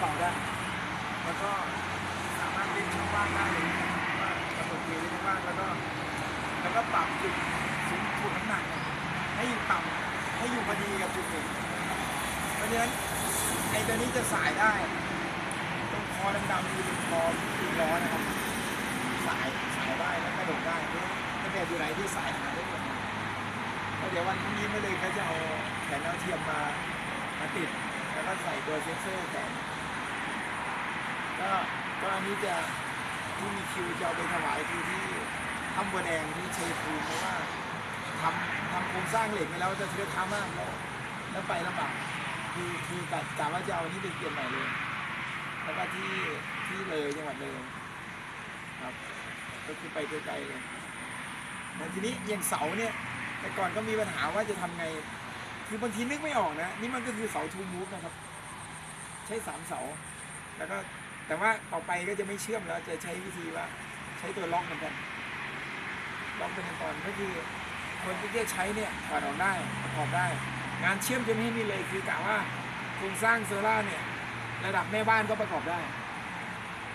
เบาได้ แล้วก็สามารถเล่นช่องว่างได้เลยว่ากำหนดเวลาช่องว่างแล้วก็ แล้วก็ปรับจุดสูงจุดน้ำหนักเนี่ยให้อยู่ต่ำให้อยู่พอดีกับจุดหนึ่งเพราะฉะนั้นไอ้ตัวนี้จะสายได้ตรงคอดำๆคือเป็นคอตีล้อนะครับ สายสายได้แล้วกระโดดได้ถ้าเกิดอยู่ไหนที่สายหาได้หมดแล้วเดี๋ยววันพรุ่งนี้ไม่เลยเขาจะเอาแขนเอาเทียมมามาติดแล้วก็ใส่ตัวเซ็นเซอร์แขน ก็ก็อันนี้จะที่มีคิวจะเอาไปถวายคือที่ถ้ำบัวแดงที่ชัยภูมิเพราะว่าทำทำโครงสร้างเหล็กไปแล้วจะเทือกท้ามากแล้วแล้วไปลำบากคือคือกะกะว่าจะเอาอันนี้ไปเปลี่ยนใหม่เลย แล้วก็ที่ที่เลยจังหวัดเลยครับ ก็คือไปไกลๆเลยแล้วทีนี้อย่างเสาเนี่ย แต่ก่อนก็มีปัญหาว่าจะทำไง คือบางทีนึกไม่ออกนะ นี่มันก็คือเสาทูมูฟนะครับ ใช้สามเสา แล้วก็ แต่ว่าต่อไปก็จะไม่เชื่อมแล้วจะใช้วิธีว่าใช้ตัวล็อกเหมือนกันล็อกเป็นขั้นตอนก็คือคนที่จะใช้เนี่ยถอดออกได้ประกอบได้ งานเชื่อมจะไม่ให้มีเลยคือกะว่าโครงสร้างโซล่าเนี่ยระดับแม่บ้านก็ประกอบได้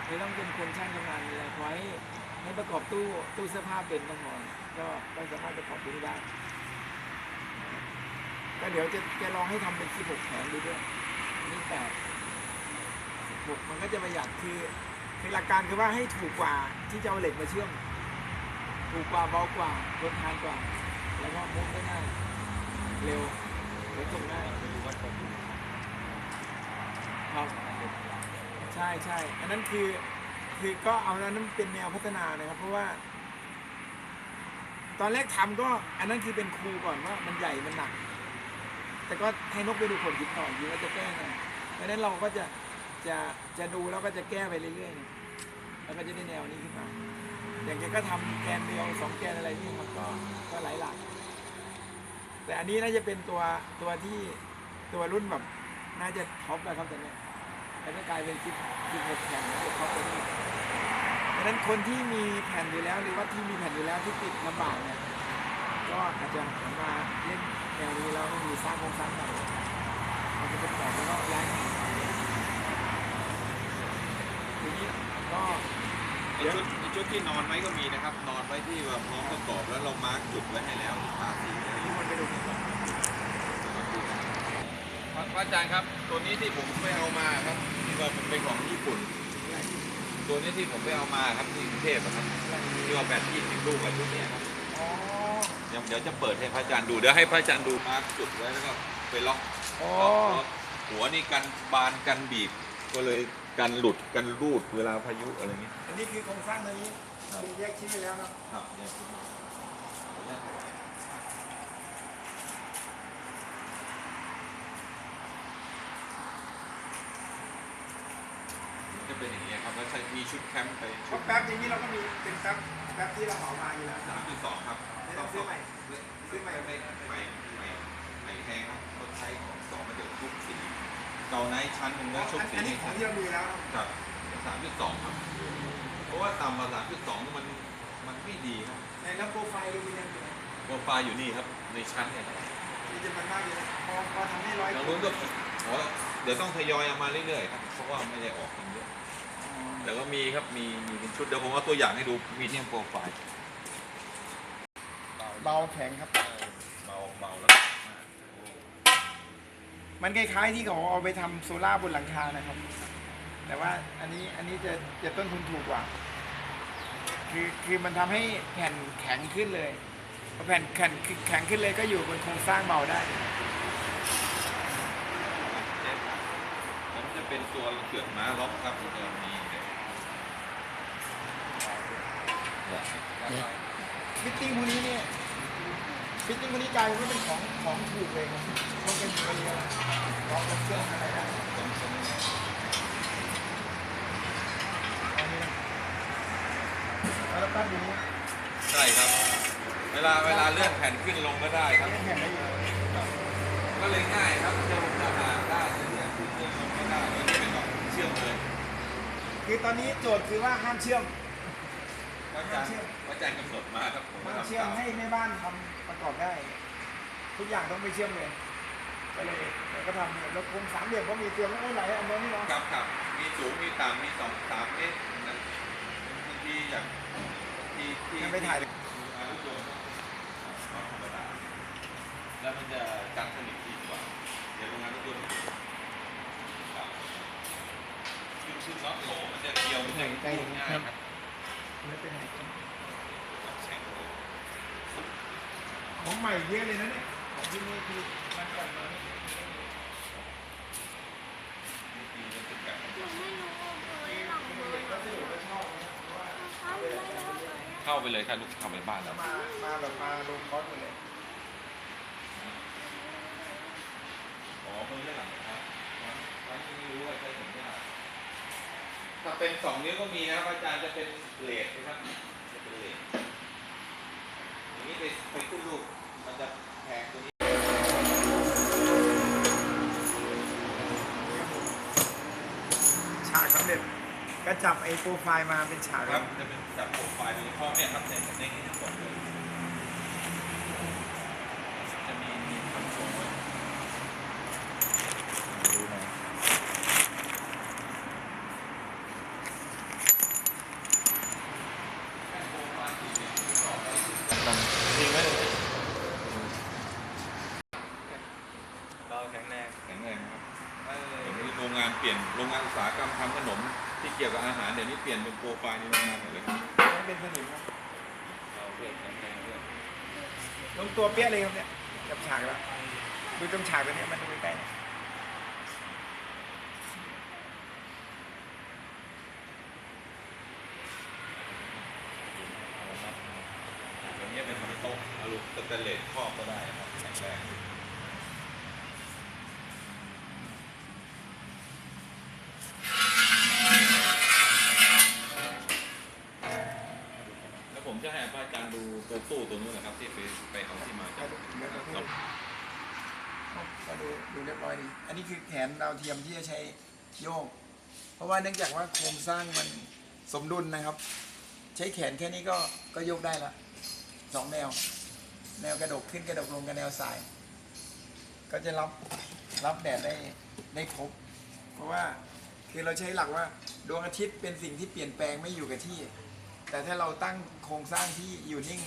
ไม่ต้องเป็นคนช่างชำนาญอะไรขอให้ให้ประกอบตู้ตู้เสื้อผ้าเป็นต้องพอก็ก็สามารถประกอบตรงนี้ได้ก็เดี๋ยวจะจะลองให้ทำเป็น16แผงดูด้วยนี่แปด 16มันก็จะประหยัดคือคือหลักการคือว่าให้ถูกกว่าที่จะเอาเหล็กมาเชื่อม ถูกกว่าเบากว่าทนทานกว่า แล้วก็มุกได้ง่ายเร็วเร็วส่งง่ายครับใช่ใช่อันนั้นคือคือก็เอาอันนั้นเป็นแนวพัฒนานะครับ เพราะว่า ตอนแรกทำก็ อันนั้นคือเป็นครูก่อนว่ามันใหญ่มันหนัก แต่ก็ให้นกไปดูผลคิดต่ออยู่ว่าจะแก้ไงเพราะฉะนั้นเราก็จะ จะจะดูแล้วก็จะแก้ไปเรื่อยๆ แล้วก็จะได้แนวนี้ขึ้นมา อย่างแกก็ทำแกนเดียวสองแกนอะไรนี่ครับก็ก็หลายหลัก แต่อันนี้น่าจะเป็นตัวตัวที่ตัวรุ่นแบบน่าจะท็อปแล้วครับตอนเนี้ยแล้วก็กลายเป็นสิบสิบหกแผ่นแล้วก็ท็อปไปนี่ดังนั้นคนที่มีแผ่นอยู่แล้วหรือว่าที่มีแผ่นอยู่แล้วที่ติดลำบากเนี่ยก็อาจจะหันมาเล่นแนวนี้แล้วมีสร้างโครงสร้างใหม่มันจะเป็นแบบแล้วก็ย้ายมาทีนี้ก็ ไอ้ ชุดไอ้ชุดที่นอนไว้ก็มีนะครับ นอนไว้ที่ว่าพร้อมประกอบแล้วเรามาร์กจุดไว้ให้แล้วทาสีไว้ที่มันไปดูกันก่อนพระอาจารย์ครับ ตัวนี้ที่ผมไปเอามาครับที่ว่ามันเป็นของญี่ปุ่น ตัวนี้ที่ผมไปเอามาครับที่กรุงเทพอะครับที่ว่าแบตยี่สิบลูกอะชุดเนี้ยครับอ๋อเดี๋ยวเดี๋ยวจะเปิดให้พระอาจารย์ดูเดี๋ยวให้พระอาจารย์ดูมาร์กจุดไว้แล้วก็ไปล็อกอ๋อล็อกหัวนี่กันบานกันบีบก็เลย กันหลุดกันรูดเวลาพายุอะไรอย่างนี้อันนี้คือโครงสร้างตัวนี้ครับคือแยกชิ้นไปแล้วครับครับเนี่ยคือเนี่ยมันจะเป็นอย่างนี้ยครับแล้วใช้มีชุดแคมป์ไปเพชุดราะแป๊บอย่างนี้เราก็มีเป็นแป๊บแป๊บที่เราเหมามาอยู่แล้ว สามจุดสองครับไม่ต้องซื้อใหม่ซื้อใหม่ ไม่ใหม่ใหม่ใหม่แพงครับเขาใช้ของสองมาเดี๋ยวทุกสี เก่าไนท์ชั้นหนึ่งแล้วชุดสีอันนี้ของที่เรามีแล้วครับครับสามจุดสองครับเพราะว่าต่ำกว่าสามจุดสองมันมันไม่ดีครับในแล้วโปรไฟล์ลูมิเนียมอยู่ไหนโปรไฟล์อยู่นี่ครับในชั้นเนี่ยครับมีจำนวนมากอยู่นะพอพอทำให้ร้อยทางนู้นก็อ๋อเดี๋ยวต้องทยอยเอามาเรื่อยๆครับเพราะว่าไม่ได้ออกกันเยอะแต่ก็มีครับมีมีเป็นชุดเดี๋ยวผมเอาตัวอย่างให้ดูมีเทียมโปรไฟล์ เบาแข็งครับเบาเบาแล้ว มันคล้ายๆที่เขาเอาไปทำโซล่าร์บนหลังคานะครับ แต่ว่าอันนี้อันนี้จะจะต้นทุนถูกกว่า คือคือมันทำให้แผ่นแข็งขึ้นเลยพอแผ่นแข็งแข็งขึ้นเลยก็อยู่บนโครงสร้างเบาได้มันจะเป็นตัวเกือกม้าล็อกครับจะมีเนี่ยฟิตติ้งพวกนี้เนี่ย ฟิตติ้งพวกนี้กลายเป็นว่าเป็นของของถูกเลยครับต้องเป็นตัวเดียวลองกับเครื่องอะไรได้เอานี่นะแล้วตั้งอย่างนี้ใช่ครับ เวลาเวลาเลื่อนแผ่นขึ้นลงก็ได้ครับยังแข็งได้อยู่ก็เลยง่ายครับจะลงจะหาได้จะเลื่อนขึ้นเลื่อนลงก็ได้ไม่จำเป็นต้องเชื่อมเลย คือตอนนี้โจทย์คือว่าห้ามเชื่อมพระอา จารย์พระอาจารย์กำหนดมาครับผมห้ามทำเชื่อมตามให้แม่บ้านทำประกอบได้ ทุกอย่างต้องไม่เชื่อมเลยก็เลยก็ทำเนี่ยแล้วโครงสามเหลี่ยมก็มีเตรียมไว้หลายอันเลยนี่เนาะครับครับมีสูงมีต่ำมีสองสามเมตรนะบางทีอย่างที่ที่ยังไม่ถ่ายเลยอนุโยมธรรมดาแล้วมันจะกันสนิทดีกว่าเดี๋ยวโรงงานรถยนต์ครับซึ่งซึ่งน็อตโหลมันจะเกี่ยวมันจะพูดง่ายครับ ไม่เป็นไรแข็งของใหม่เยอะเลยนะเนี่ยของที่นี่คือมันก่อนมาเนี่ยนี่คือมันเป็นแบบหนูไม่รู้เบอร์หลังเบอร์ก็สรุปว่าชอบนะเข้าเข้าไปเลยค่ะลูกเข้าไปบ้านแล้วมามาแบบมาลงคอร์สเลยอ๋อเพิ่งได้หลังนะครับตอนนี้ไม่รู้ว่าใช้ถึงเท่าไหร่ ถ้าเป็นสองนิ้วก็มีนะครับอาจารย์จะเป็นเลทนะครับจะเป็นเลทอย่างนี้ไปไปขึ้นลูกมันจะแพงตัวนี้ฉากสำเร็จก็จับไอ้โปรไฟล์มาเป็นฉาก ครับจะเป็นจับโปรไฟล์โดยเฉพาะเนี่ยครับในในนี้ทั้งหมดเลยจะมีมีคำชมไว้ ดูหน่อย จริงไหม เราแข็งแรง แข็งแรงครับเดี๋ยวนี้โรงงานเปลี่ยนโรงงานอุต สาหกรรมทำขนมที่เกี่ยวกับอาหารเดี๋ยวนี้เปลี่ยนเป็นโปรไฟล์ในโรงงานหมดเลยครับไม่เป็นสนิมครับเราเลือกแข็งแรงด้วยลงตัวเปี้ยเลยครับเนี่ยจับฉากแล้วดูตรงฉากตัวเนี้ยมันดูใกล้ๆเนี่ยตัวนี้เป็นโต๊ะอลูสแตนเลสครอบก็ได้ครับแข็งแรง อยดีอันนี้คือแขนดาวเทียมที่จะใช้โยก เพราะว่าเนื่องจากว่าโครงสร้างมันสมดุลนะครับ ใช้แขนแค่นี้ก็ก็โยกได้ละสองแนว แนวกระดกขึ้นกระดกลงกับแนวสาย ก็จะรับรับแดดได้ได้ครบ เพราะว่าคือเราใช้หลักว่าดวงอาทิตย์เป็นสิ่งที่เปลี่ยนแปลงไม่อยู่กับที่ แต่ถ้าเราตั้งโครงสร้างที่อยู่นิ่ง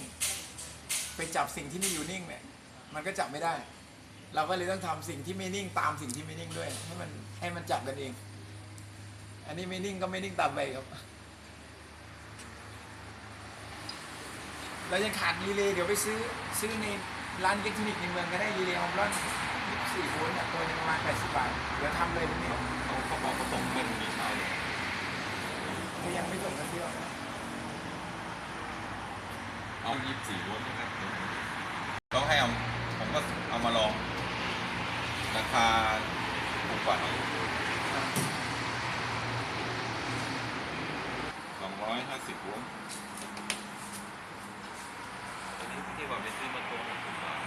ไปจับสิ่งที่ไม่อยู่นิ่งเนี่ยมันก็จับไม่ได้ เราก็เลยต้องทำสิ่งที่ไม่นิ่งตามสิ่งที่ไม่นิ่งด้วย ให้มันให้มันจับกันเอง อันนี้ไม่นิ่งก็ไม่นิ่งตามไปครับเรายังขาดรีเลย์เดี๋ยวไปซื้อซื้อในร้านเทคนิคในเมืองก็ได้รีเลย์ออมรอน24โวลต์เนี่ยตัวหนึงประมาณ80บาทเดี๋ยวทำเลยพวกนี้เขาเขาบอกเขาส่งเงินมีเช้าเลยถ้ายังไม่ส่งกันเที่ยวนะเอา24โวลต์นะครับต้องให้เอาผมก็เอามาลอง ราคาถูกกว่าหน่อย250โวลต์อันนี้ที่ว่าไปซื้อมาตัวหนึ่งบาท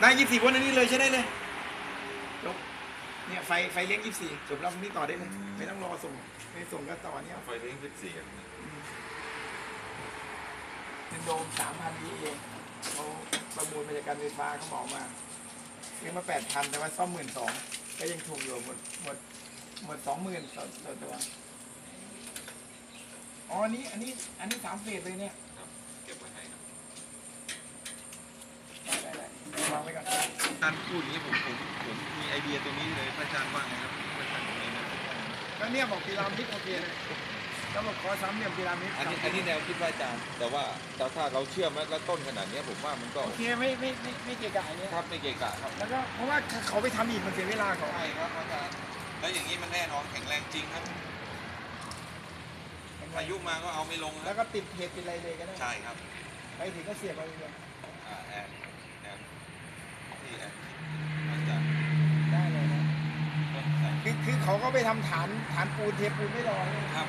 ได้24โวลต์อันนี้เลยใช้ได้เลยจบเนี่ยไฟไฟเลี้ยง24จบแล้วพรุ่งนี้ต่อได้เลย ไม่ต้องรอส่ง ไม่ส่งก็ต่อเนี่ยไฟเลี้ยง14ครับเป็นโดม3,000 VA เขา ประมูลมาจากการไฟฟ้าเขาบอกมาซื้อมา8,000แต่ว่าซ่อม12,000ก็ยังถูกอยู่หมดหมดหมด20,000ต่อต่อตัวอ๋ออันนี้อันนี้อันนี้สามเฟสเลยเนี่ยครับเก็บไว้ให้ครับได้ได้ได้วางไว้ก่อนการพูดอย่างนี้ผมผมผมมีไอเดียตัวนี้เลยพระอาจารย์ว่าไงครับพระอาจารย์บอกเองนะก็เนี่ยบอกพีระมิดโอเคเลย แล้วบอกขอสามเหลี่ยมพีระมิดอันนี้อันนี้แนวคิดพระอาจารย์ แต่ว่าแต่ถ้าเราเชื่อมแล้วต้นขนาดเนี้ยผมว่ามันก็โอเคไม่ไม่ไม่ไม่เกะกะเนี่ยครับไม่เกะกะครับแล้วก็เพราะว่าเขาไปทำอีกมันเสียเวลาเขาใช่ครับอาจารย์แล้วอย่างนี้มันแน่นอนแข็งแรงจริงครับอายุมาก็เอาไม่ลงคแล้รัวบก็ติดเพจติดอะไรเลยก็ได้ใช่ครับไปถึงก็เสียบไปเลยอ่าแอนแอนที่แอนอาจารย์ได้เลยนะต้นใส่คือคือเขาก็ไปทำฐานฐานปูนเทปูนไม่รอเลยครับ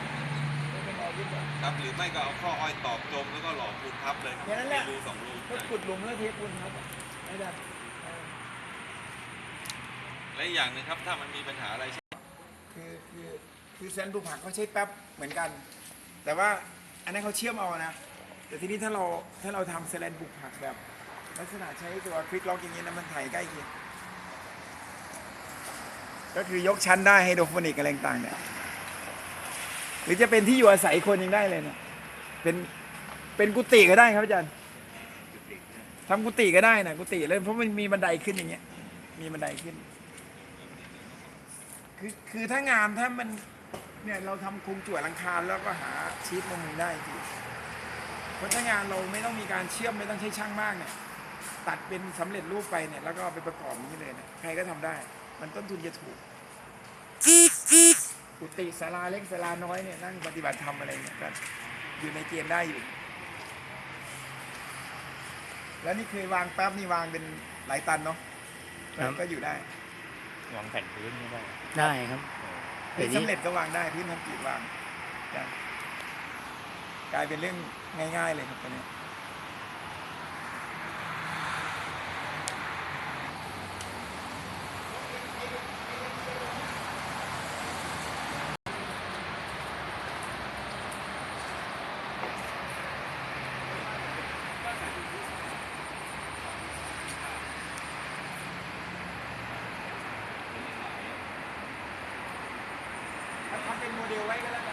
ไม่เป็นรอยึดเลยครับหรือไม่ก็เอาข้ออ้อยตอกจมแล้วก็หล่อปูนทับเลยครับแค่นั้นแหละ รูสองรูก็ขุดหลุมแล้วเทปูนครับไม่ได้เออและอีกอย่างหนึ่งครับถ้ามันมีปัญหาอะไร คือคือคือเซนปลูกผักเขาใช้แป๊บเหมือนกัน แต่ว่าอันนั้นเขาเชื่อมเอานะ แต่ทีนี้ถ้าเราถ้าเราทำเซเลนปลูกผักแบบ ลักษณะใช้ตัวคลิกล็อกอย่างนี้นะมันถ่ายใกล้เคียงก็คือยกชั้นได้ไฮโดรโฟนิกอะไรต่างๆเนี่ย หรือจะเป็นที่อยู่อาศัยคนยังได้เลยเนี่ยเป็นเป็นกุฏิก็ได้ครับอาจารย์ทำกุฏิก็ได้นะกุฏิเลยเพราะมันมีบันไดขึ้นอย่างเงี้ย มีบันไดขึ้น คือคือถ้างานถ้ามันเนี่ยเราทำคุมจั่วหลังคาแล้วก็หาชีสมามุงได้จริงเพราะถ้างานเราไม่ต้องมีการเชื่อมไม่ต้องใช้ช่างมากเนี่ย ตัดเป็นสำเร็จรูปไปเนี่ย แล้วก็เอาไปประกอบงนี้เลยเนี่ยใครก็ทำได้ มันต้นทุนจะถูก กุฏิศาลาเล็กศาลาน้อยเนี่ยนั่งปฏิบัติธรรมอะไรเนี่ยก็อยู่ในเกณฑ์ได้อยู่ แล้วนี่เคยวางแป๊บนี่วางเป็นหลายตันเนาะครับ ก็อยู่ได้วางแผ่นพื้นไม่ได้ได้ครับพื้นสำเร็จก็วางได้พื้นทำกีดวางได้กลายเป็นเรื่องง่าย ๆ เลยครับตอนนี้ โมเดลไว้ก็แล้ว